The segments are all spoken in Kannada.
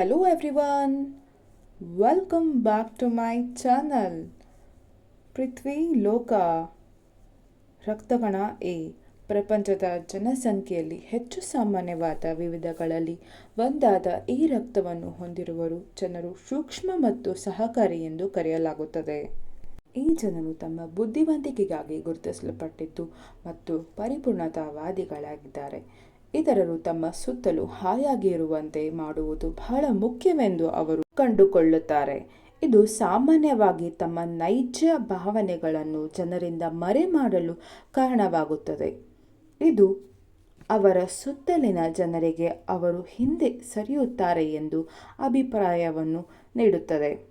Hello everyone welcome back to my channel. Prithvi ಲೋಕ ರಕ್ತಗಣ ಎ. ಪ್ರಪಂಚದ ಜನಸಂಖ್ಯೆಯಲ್ಲಿ ಹೆಚ್ಚು ಸಾಮಾನ್ಯವಾದ ವಿವಿಧಗಳಲ್ಲಿ ಒಂದಾದ ಈ ರಕ್ತವನ್ನು ಹೊಂದಿರುವರು ಜನರು ಸೂಕ್ಷ್ಮ ಮತ್ತು ಸಹಕಾರಿ ಎಂದು ಕರೆಯಲಾಗುತ್ತದೆ. ಈ ಜನರು ತಮ್ಮ ಬುದ್ಧಿವಂತಿಕೆಗಾಗಿ ಗುರುತಿಸಲ್ಪಟ್ಟಿದ್ದು ಮತ್ತು ಪರಿಪೂರ್ಣತಾವಾದಿಗಳಾಗಿದ್ದಾರೆ. ಇತರರು ತಮ್ಮ ಸುತ್ತಲೂ ಹಾಯಾಗಿರುವಂತೆ ಮಾಡುವುದು ಬಹಳ ಮುಖ್ಯವೆಂದು ಅವರು ಕಂಡುಕೊಳ್ಳುತ್ತಾರೆ. ಇದು ಸಾಮಾನ್ಯವಾಗಿ ತಮ್ಮ ನೈಜ ಭಾವನೆಗಳನ್ನು ಜನರಿಂದ ಮರೆಮಾಡಲು ಕಾರಣವಾಗುತ್ತದೆ. ಇದು ಅವರ ಸುತ್ತಲಿನ ಜನರಿಗೆ ಅವರು ಹಿಂದೆ ಸರಿಯುತ್ತಾರೆ ಎಂದು ಅಭಿಪ್ರಾಯವನ್ನು ನೀಡುತ್ತದೆ.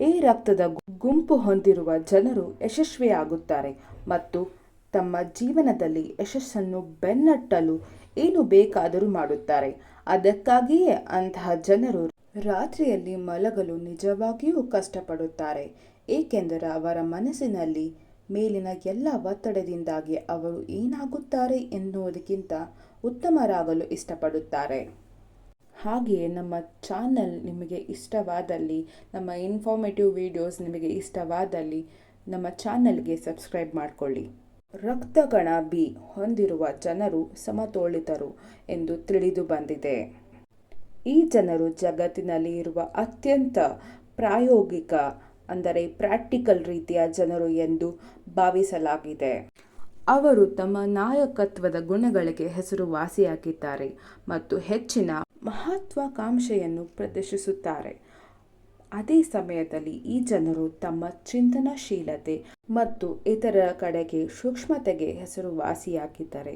ಈ ರಕ್ತದ ಗುಂಪು ಹೊಂದಿರುವ ಜನರು ಯಶಸ್ವಿಯಾಗುತ್ತಾರೆ ಮತ್ತು ತಮ್ಮ ಜೀವನದಲ್ಲಿ ಯಶಸ್ಸನ್ನು ಬೆನ್ನಟ್ಟಲು ಏನು ಬೇಕಾದರೂ ಮಾಡುತ್ತಾರೆ. ಅದಕ್ಕಾಗಿಯೇ ಅಂತಹ ಜನರು ರಾತ್ರಿಯಲ್ಲಿ ಮಲಗಲು ನಿಜವಾಗಿಯೂ ಕಷ್ಟಪಡುತ್ತಾರೆ. ಏಕೆಂದರೆ ಅವರ ಮನಸ್ಸಿನಲ್ಲಿ ಮೇಲಿನ ಎಲ್ಲ ಒತ್ತಡದಿಂದಾಗಿ ಅವರು ಏನಾಗುತ್ತಾರೆ ಎನ್ನುವುದಕ್ಕಿಂತ ಉತ್ತಮರಾಗಲು ಇಷ್ಟಪಡುತ್ತಾರೆ. ಹಾಗೆಯೇ ನಮ್ಮ ಚಾನಲ್ ನಿಮಗೆ ಇಷ್ಟವಾದಲ್ಲಿ, ನಮ್ಮ ಇನ್ಫಾರ್ಮೇಟಿವ್ ವಿಡಿಯೋಸ್ ನಿಮಗೆ ಇಷ್ಟವಾದಲ್ಲಿ ನಮ್ಮ ಚಾನಲ್ಗೆ ಸಬ್ಸ್ಕ್ರೈಬ್ ಮಾಡಿಕೊಳ್ಳಿ. ರಕ್ತಗಣ ಬಿ ಹೊಂದಿರುವ ಜನರು ಸಮತೋಲಿತರು ಎಂದು ತಿಳಿದು ಬಂದಿದೆ. ಈ ಜನರು ಜಗತ್ತಿನಲ್ಲಿ ಇರುವ ಅತ್ಯಂತ ಪ್ರಾಯೋಗಿಕ, ಅಂದರೆ ಪ್ರಾಕ್ಟಿಕಲ್ ರೀತಿಯ ಜನರು ಎಂದು ಭಾವಿಸಲಾಗಿದೆ. ಅವರು ತಮ್ಮ ನಾಯಕತ್ವದ ಗುಣಗಳಿಗೆ ಹೆಸರುವಾಸಿಯಾಗಿದ್ದಾರೆ ಮತ್ತು ಹೆಚ್ಚಿನ ಮಹತ್ವಾಕಾಂಕ್ಷೆಯನ್ನು ಪ್ರದರ್ಶಿಸುತ್ತಾರೆ. ಅದೇ ಸಮಯದಲ್ಲಿ ಈ ಜನರು ತಮ್ಮ ಚಿಂತನಶೀಲತೆ ಮತ್ತು ಇತರರ ಕಡೆಗೆ ಸೂಕ್ಷ್ಮತೆಗೆ ಹೆಸರುವಾಸಿಯಾಗಿದ್ದಾರೆ.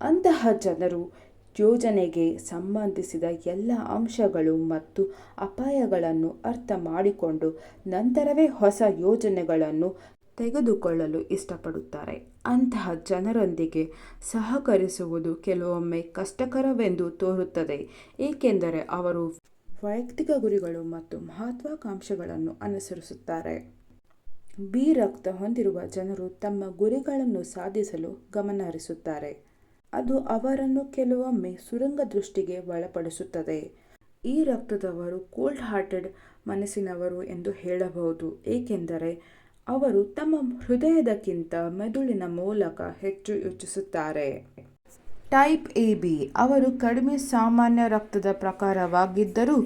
ಅಂತಹ ಜನರು ಯೋಜನೆಗೆ ಸಂಬಂಧಿಸಿದ ಎಲ್ಲ ಅಂಶಗಳು ಮತ್ತು ಅಪಾಯಗಳನ್ನು ಅರ್ಥ ಮಾಡಿಕೊಂಡು ನಂತರವೇ ಹೊಸ ಯೋಜನೆಗಳನ್ನು ತೆಗೆದುಕೊಳ್ಳಲು ಇಷ್ಟಪಡುತ್ತಾರೆ. ಅಂತಹ ಜನರೊಂದಿಗೆ ಸಹಕರಿಸುವುದು ಕೆಲವೊಮ್ಮೆ ಕಷ್ಟಕರವೆಂದು ತೋರುತ್ತದೆ, ಏಕೆಂದರೆ ಅವರು ವೈಯಕ್ತಿಕ ಗುರಿಗಳು ಮತ್ತು ಮಹತ್ವಾಕಾಂಕ್ಷೆಗಳನ್ನು ಅನುಸರಿಸುತ್ತಾರೆ. ಬಿ ರಕ್ತ ಹೊಂದಿರುವ ಜನರು ತಮ್ಮ ಗುರಿಗಳನ್ನು ಸಾಧಿಸಲು ಗಮನಹರಿಸುತ್ತಾರೆ. ಅದು ಅವರನ್ನು ಕೆಲವೊಮ್ಮೆ ಸುರಂಗ ದೃಷ್ಟಿಗೆ ಒಳಪಡಿಸುತ್ತದೆ. ಈ ರಕ್ತದವರು ಕೋಲ್ಡ್ ಹಾರ್ಟೆಡ್ ಮನಸ್ಸಿನವರು ಎಂದು ಹೇಳಬಹುದು, ಏಕೆಂದರೆ ಅವರು ತಮ್ಮ ಹೃದಯದಕ್ಕಿಂತ ಮೆದುಳಿನ ಮೂಲಕ ಹೆಚ್ಚು ಯೋಚಿಸುತ್ತಾರೆ. ಟೈಪ್ ಎ ಬಿ ಅವರು ಕಡಿಮೆ ಸಾಮಾನ್ಯ ರಕ್ತದ ಪ್ರಕಾರವಾಗಿದ್ದರೂ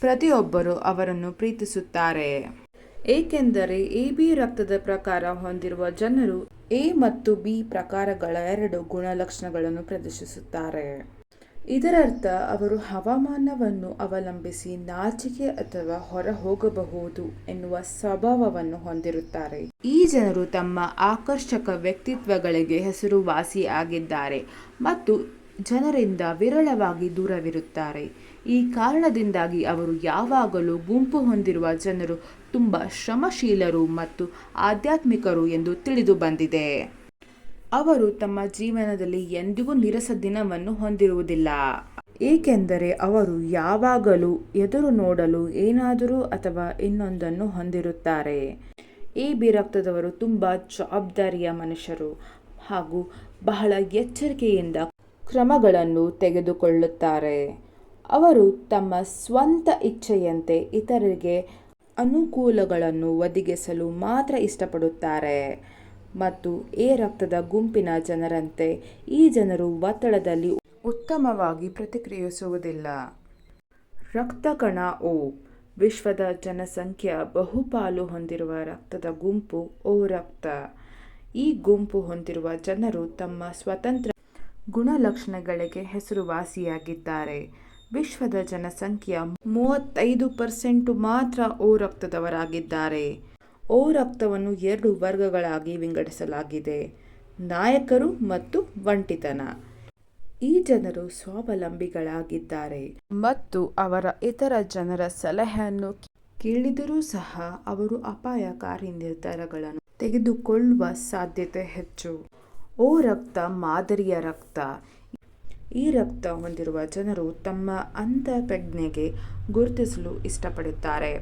ಪ್ರತಿಯೊಬ್ಬರು ಅವರನ್ನು ಪ್ರೀತಿಸುತ್ತಾರೆ. ಏಕೆಂದರೆ ಎ ಬಿ ರಕ್ತದ ಪ್ರಕಾರ ಹೊಂದಿರುವ ಜನರು ಎ ಮತ್ತು ಬಿ ಪ್ರಕಾರಗಳ ಎರಡು ಗುಣಲಕ್ಷಣಗಳನ್ನು ಪ್ರದರ್ಶಿಸುತ್ತಾರೆ. ಇದರರ್ಥ, ಅವರು ಹವಾಮಾನವನ್ನು ಅವಲಂಬಿಸಿ ನಾಚಿಕೆ ಅಥವಾ ಹೊರ ಹೋಗಬಹುದು ಎನ್ನುವ ಸ್ವಭಾವವನ್ನು ಹೊಂದಿರುತ್ತಾರೆ. ಈ ಜನರು ತಮ್ಮ ಆಕರ್ಷಕ ವ್ಯಕ್ತಿತ್ವಗಳಿಗೆ ಹೆಸರುವಾಸಿಯಾಗಿದ್ದಾರೆ ಮತ್ತು ಜನರಿಂದ ವಿರಳವಾಗಿ ದೂರವಿರುತ್ತಾರೆ. ಈ ಕಾರಣದಿಂದಾಗಿ ಅವರು ಯಾವಾಗಲೂ ಗುಂಪು ಹೊಂದಿರುವ ಜನರು ತುಂಬ ಶ್ರಮಶೀಲರು ಮತ್ತು ಆಧ್ಯಾತ್ಮಿಕರು ಎಂದು ತಿಳಿದು ಬಂದಿದೆ. ಅವರು ತಮ್ಮ ಜೀವನದಲ್ಲಿ ಎಂದಿಗೂ ನಿರಸ ದಿನವನ್ನು ಹೊಂದಿರುವುದಿಲ್ಲ. ಏಕೆಂದರೆ ಅವರು ಯಾವಾಗಲೂ ಎದುರು ನೋಡಲು ಏನಾದರೂ ಅಥವಾ ಇನ್ನೊಂದನ್ನು ಹೊಂದಿರುತ್ತಾರೆ. ಈ ಬಿರಕ್ತದವರು ತುಂಬ ಜವಾಬ್ದಾರಿಯ ಮನುಷ್ಯರು ಹಾಗೂ ಬಹಳ ಎಚ್ಚರಿಕೆಯಿಂದ ಕ್ರಮಗಳನ್ನು ತೆಗೆದುಕೊಳ್ಳುತ್ತಾರೆ. ಅವರು ತಮ್ಮ ಸ್ವಂತ ಇಚ್ಛೆಯಂತೆ ಇತರರಿಗೆ ಅನುಕೂಲಗಳನ್ನು ಒದಗಿಸಲು ಮಾತ್ರ ಇಷ್ಟಪಡುತ್ತಾರೆ. ಮತ್ತು ಎ ರಕ್ತದ ಗುಂಪಿನ ಜನರಂತೆ ಈ ಜನರು ಒತ್ತಡದಲ್ಲಿ ಉತ್ತಮವಾಗಿ ಪ್ರತಿಕ್ರಿಯಿಸುವುದಿಲ್ಲ. ರಕ್ತಕಣ ಓ, ವಿಶ್ವದ ಜನಸಂಖ್ಯೆಯ ಬಹುಪಾಲು ಹೊಂದಿರುವ ರಕ್ತದ ಗುಂಪು ಓ ರಕ್ತ. ಈ ಗುಂಪು ಹೊಂದಿರುವ ಜನರು ತಮ್ಮ ಸ್ವತಂತ್ರ ಗುಣಲಕ್ಷಣಗಳಿಗೆ ಹೆಸರುವಾಸಿಯಾಗಿದ್ದಾರೆ. ವಿಶ್ವದ ಜನಸಂಖ್ಯೆಯ ಮೂವತ್ತೈದು ಪರ್ಸೆಂಟು ಮಾತ್ರ ಓ ರಕ್ತದವರಾಗಿದ್ದಾರೆ. ಓ ರಕ್ತವನ್ನು ಎರಡು ವರ್ಗಗಳಾಗಿ ವಿಂಗಡಿಸಲಾಗಿದೆ, ನಾಯಕರು ಮತ್ತು ಒಂಟಿತನ. ಈ ಜನರು ಸ್ವಾವಲಂಬಿಗಳಾಗಿದ್ದಾರೆ. ಮತ್ತು ಅವರ ಇತರ ಜನರ ಸಲಹೆಯನ್ನು ಕೇಳಿದರೂ ಸಹ ಅವರು ಅಪಾಯಕಾರಿ ನಿರ್ಧಾರಗಳನ್ನು ತೆಗೆದುಕೊಳ್ಳುವ ಸಾಧ್ಯತೆ ಹೆಚ್ಚು. ಓ ರಕ್ತ ಮಾದರಿಯ ರಕ್ತ. ಈ ರಕ್ತ ಹೊಂದಿರುವ ಜನರು ತಮ್ಮ ಅಂತಃಪ್ರಜ್ಞೆಗೆ ಗುರುತಿಸಲು ಇಷ್ಟಪಡುತ್ತಾರೆ.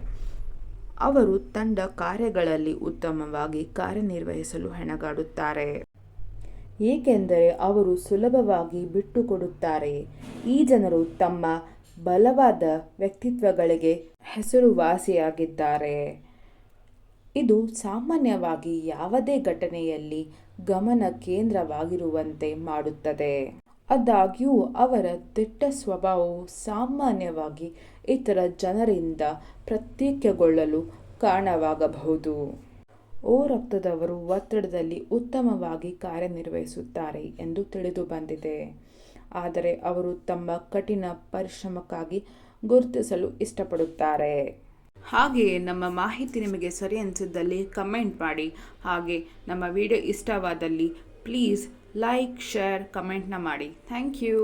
ಅವರು ತಂಡ ಕಾರ್ಯಗಳಲ್ಲಿ ಉತ್ತಮವಾಗಿ ಕಾರ್ಯನಿರ್ವಹಿಸಲು ಹೆಣಗಾಡುತ್ತಾರೆ. ಏಕೆಂದರೆ ಅವರು ಸುಲಭವಾಗಿ ಬಿಟ್ಟುಕೊಡುತ್ತಾರೆ. ಈ ಜನರು ತಮ್ಮ ಬಲವಾದ ವ್ಯಕ್ತಿತ್ವಗಳಿಗೆ ಹೆಸರುವಾಸಿಯಾಗಿದ್ದಾರೆ. ಇದು ಸಾಮಾನ್ಯವಾಗಿ ಯಾವುದೇ ಘಟನೆಯಲ್ಲಿ ಗಮನ ಕೇಂದ್ರವಾಗಿರುವಂತೆ ಮಾಡುತ್ತದೆ. ಆದಾಗ್ಯೂ, ಅವರ ದಿಟ್ಟ ಸ್ವಭಾವವು ಸಾಮಾನ್ಯವಾಗಿ ಇತರ ಜನರಿಂದ ಪ್ರತ್ಯೇಕಗೊಳ್ಳಲು ಕಾರಣವಾಗಬಹುದು. ಓ ರಕ್ತದವರು ಒತ್ತಡದಲ್ಲಿ ಉತ್ತಮವಾಗಿ ಕಾರ್ಯನಿರ್ವಹಿಸುತ್ತಾರೆ ಎಂದು ತಿಳಿದು ಬಂದಿದೆ. ಆದರೆ ಅವರು ತಮ್ಮ ಕಠಿಣ ಪರಿಶ್ರಮಕ್ಕಾಗಿ ಗುರುತಿಸಲು ಇಷ್ಟಪಡುತ್ತಾರೆ. ಹಾಗೆಯೇ ನಮ್ಮ ಮಾಹಿತಿ ನಿಮಗೆ ಸರಿ ಅನಿಸಿದ್ದಲ್ಲಿ ಕಮೆಂಟ್ ಮಾಡಿ. ಹಾಗೆ ನಮ್ಮ ವಿಡಿಯೋ ಇಷ್ಟವಾದಲ್ಲಿ ಪ್ಲೀಸ್ ಲೈಕ್ ಶೇರ್ ಕಮೆಂಟ್ನ ಮಾಡಿ. Thank you